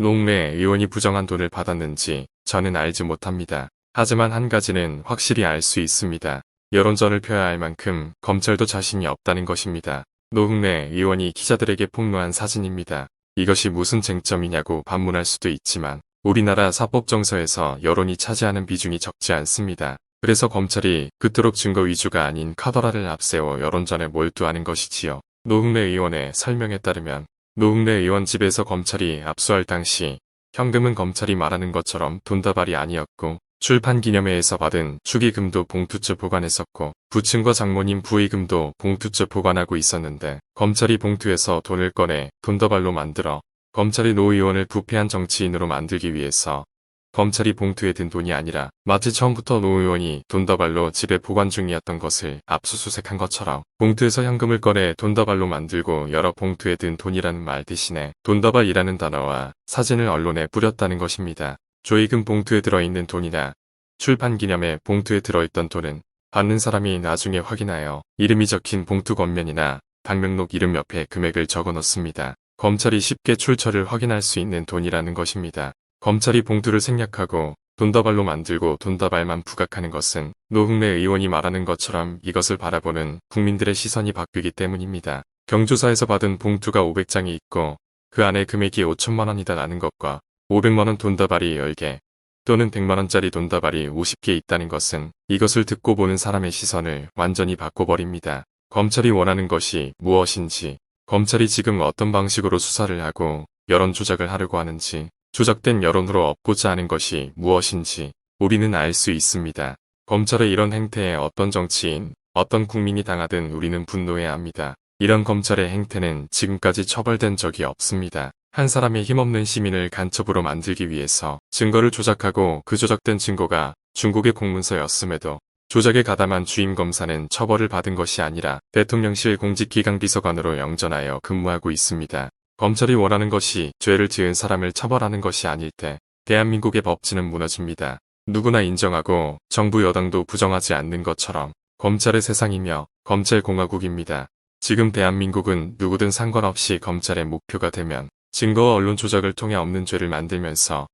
노웅래 의원이 부정한 돈을 받았는지 저는 알지 못합니다. 하지만 한 가지는 확실히 알 수 있습니다. 여론전을 펴야 할 만큼 검찰도 자신이 없다는 것입니다. 노웅래 의원이 기자들에게 폭로한 사진입니다. 이것이 무슨 쟁점이냐고 반문할 수도 있지만 우리나라 사법정서에서 여론이 차지하는 비중이 적지 않습니다. 그래서 검찰이 그토록 증거 위주가 아닌 카더라를 앞세워 여론전에 몰두하는 것이지요. 노웅래 의원의 설명에 따르면 노웅래 의원 집에서 검찰이 압수할 당시 현금은 검찰이 말하는 것처럼 돈다발이 아니었고 출판 기념회에서 받은 축의금도 봉투째 보관했었고 부친과 장모님 부의금도 봉투째 보관하고 있었는데 검찰이 봉투에서 돈을 꺼내 돈다발로 만들어 검찰이 노 의원을 부패한 정치인으로 만들기 위해서 검찰이 봉투에 든 돈이 아니라 마치 처음부터 노 의원이 돈다발로 집에 보관 중이었던 것을 압수수색한 것처럼 봉투에서 현금을 꺼내 돈다발로 만들고 여러 봉투에 든 돈이라는 말 대신에 돈다발이라는 단어와 사진을 언론에 뿌렸다는 것입니다. 조이금 봉투에 들어있는 돈이나 출판 기념회 봉투에 들어있던 돈은 받는 사람이 나중에 확인하여 이름이 적힌 봉투 겉면이나 방명록 이름 옆에 금액을 적어 놓습니다. 검찰이 쉽게 출처를 확인할 수 있는 돈이라는 것입니다. 검찰이 봉투를 생략하고 돈다발로 만들고 돈다발만 부각하는 것은 노흥래 의원이 말하는 것처럼 이것을 바라보는 국민들의 시선이 바뀌기 때문입니다. 경조사에서 받은 봉투가 500장이 있고 그 안에 금액이 5천만 원이다 라는 것과 500만원 돈다발이 10개 또는 100만원짜리 돈다발이 50개 있다는 것은 이것을 듣고 보는 사람의 시선을 완전히 바꿔버립니다. 검찰이 원하는 것이 무엇인지, 검찰이 지금 어떤 방식으로 수사를 하고 여론 조작을 하려고 하는지, 조작된 여론으로 얻고자 하는 것이 무엇인지 우리는 알 수 있습니다. 검찰의 이런 행태에 어떤 정치인, 어떤 국민이 당하든 우리는 분노해야 합니다. 이런 검찰의 행태는 지금까지 처벌된 적이 없습니다. 한 사람의 힘없는 시민을 간첩으로 만들기 위해서 증거를 조작하고 그 조작된 증거가 중국의 공문서였음에도 조작에 가담한 주임 검사는 처벌을 받은 것이 아니라 대통령실 공직기강 비서관으로 영전하여 근무하고 있습니다. 검찰이 원하는 것이 죄를 지은 사람을 처벌하는 것이 아닐 때 대한민국의 법치는 무너집니다. 누구나 인정하고 정부 여당도 부정하지 않는 것처럼 검찰의 세상이며 검찰공화국입니다. 지금 대한민국은 누구든 상관없이 검찰의 목표가 되면 증거와 언론 조작을 통해 없는 죄를 만들면서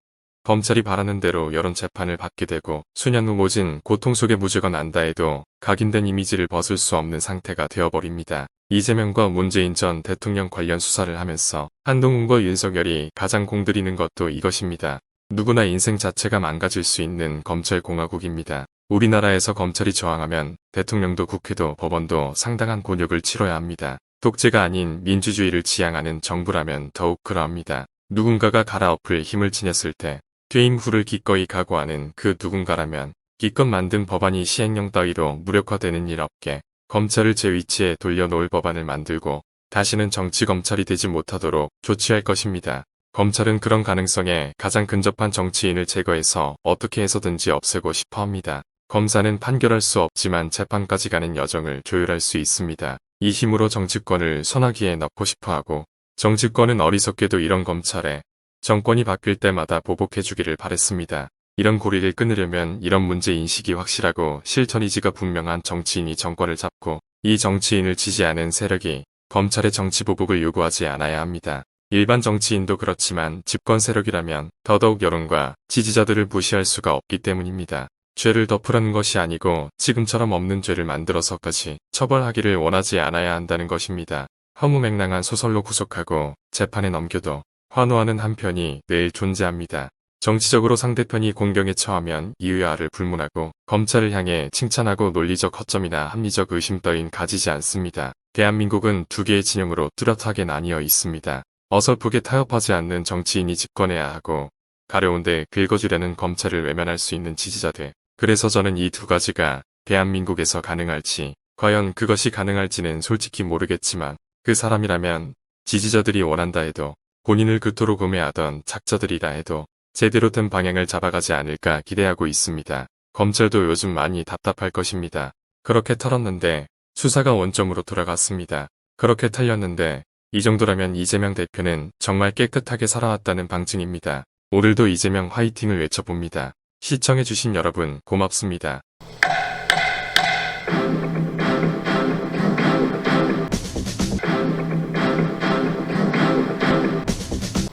검찰이 바라는 대로 여론 재판을 받게 되고 수년 후 모진 고통 속에 무죄가 난다 해도 각인된 이미지를 벗을 수 없는 상태가 되어버립니다. 이재명과 문재인 전 대통령 관련 수사를 하면서 한동훈과 윤석열이 가장 공들이는 것도 이것입니다. 누구나 인생 자체가 망가질 수 있는 검찰공화국입니다. 우리나라에서 검찰이 저항하면 대통령도 국회도 법원도 상당한 곤욕을 치러야 합니다. 독재가 아닌 민주주의를 지향하는 정부라면 더욱 그러합니다. 누군가가 갈아엎을 힘을 지녔을 때 퇴임 후를 기꺼이 각오하는 그 누군가라면 기껏 만든 법안이 시행령 따위로 무력화되는 일 없게 검찰을 제 위치에 돌려놓을 법안을 만들고 다시는 정치검찰이 되지 못하도록 조치할 것입니다. 검찰은 그런 가능성에 가장 근접한 정치인을 제거해서 어떻게 해서든지 없애고 싶어 합니다. 검사는 판결할 수 없지만 재판까지 가는 여정을 조율할 수 있습니다. 이 힘으로 정치권을 손아귀에 넣고 싶어하고 정치권은 어리석게도 이런 검찰에 정권이 바뀔 때마다 보복해주기를 바랬습니다. 이런 고리를 끊으려면 이런 문제 인식이 확실하고 실천 의지가 분명한 정치인이 정권을 잡고 이 정치인을 지지하는 세력이 검찰의 정치 보복을 요구하지 않아야 합니다. 일반 정치인도 그렇지만 집권 세력이라면 더더욱 여론과 지지자들을 무시할 수가 없기 때문입니다. 죄를 덮으라는 것이 아니고 지금처럼 없는 죄를 만들어서까지 처벌하기를 원하지 않아야 한다는 것입니다. 허무맹랑한 소설로 구속하고 재판에 넘겨도 환호하는 한편이 늘 존재합니다. 정치적으로 상대편이 공경에 처하면 이유야를 불문하고 검찰을 향해 칭찬하고 논리적 허점이나 합리적 의심 따윈 가지지 않습니다. 대한민국은 두 개의 진영으로 뚜렷하게 나뉘어 있습니다. 어설프게 타협하지 않는 정치인이 집권해야 하고 가려운데 긁어주려는 검찰을 외면할 수 있는 지지자들. 그래서 저는 이 두 가지가 대한민국에서 가능할지 과연 그것이 가능할지는 솔직히 모르겠지만 그 사람이라면 지지자들이 원한다 해도 본인을 그토록 음해하던 작자들이라 해도 제대로 된 방향을 잡아가지 않을까 기대하고 있습니다. 검찰도 요즘 많이 답답할 것입니다. 그렇게 털었는데 수사가 원점으로 돌아갔습니다. 그렇게 털렸는데 이 정도라면 이재명 대표는 정말 깨끗하게 살아왔다는 방증입니다. 오늘도 이재명 화이팅을 외쳐봅니다. 시청해주신 여러분 고맙습니다.